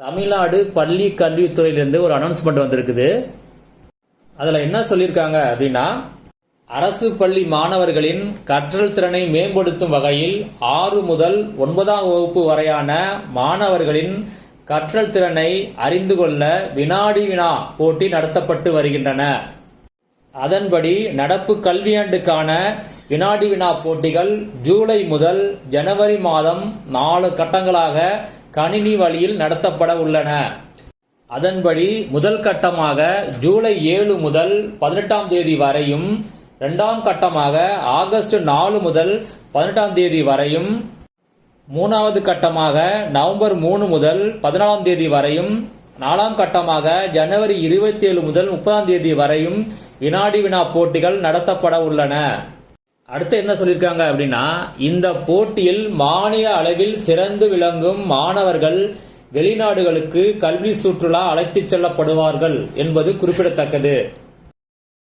தமிழ்நாடு பள்ளி கல்வித்துறையிலிருந்து ஒரு அனௌன்ஸ்மெண்ட் வந்திருக்குது. அதில் என்ன சொல்லியிருக்காங்க அப்படின்னா அரசு பள்ளி மாணவர்களின் கற்றல் திறனை மேம்படுத்தும் வகையில் ஆறு முதல் ஒன்பதாம் வகுப்பு வரையான மாணவர்களின் கற்றல் திறனை அறிந்து கொள்ள வினாடி வினா போட்டி நடத்தப்பட்டு வருகின்றன. அதன்படி நடப்பு கல்வியாண்டுக்கான வினாடி வினா போட்டிகள் ஜூலை முதல் ஜனவரி மாதம் நாலு கட்டங்களாக கணினி வழியில் நடத்தப்பட உள்ளன. அதன்படி முதல் கட்டமாக ஜூலை ஏழு முதல் பதினெட்டாம் தேதி வரையும் இரண்டாம் கட்டமாக ஆகஸ்ட் நாலு முதல் பதினெட்டாம் தேதி வரையும் மூணாவது கட்டமாக நவம்பர் மூணு முதல் பதினாலாம் தேதி வரையும் நாலாம் கட்டமாக ஜனவரி இருபத்தி ஏழு முதல் முப்பதாம் தேதி வரையும் வினாடி வினா போட்டிகள் நடத்தப்பட உள்ளன. அடுத்து என்ன சொல்லியிருக்காங்க அப்படின்னா இந்த போட்டியில் மாநில அளவில் சிறந்து விளங்கும் மாணவர்கள் வெளிநாடுகளுக்கு கல்வி சுற்றுலா அழைத்துச் செல்லப்படுவார்கள் என்பது குறிப்பிடத்தக்கது.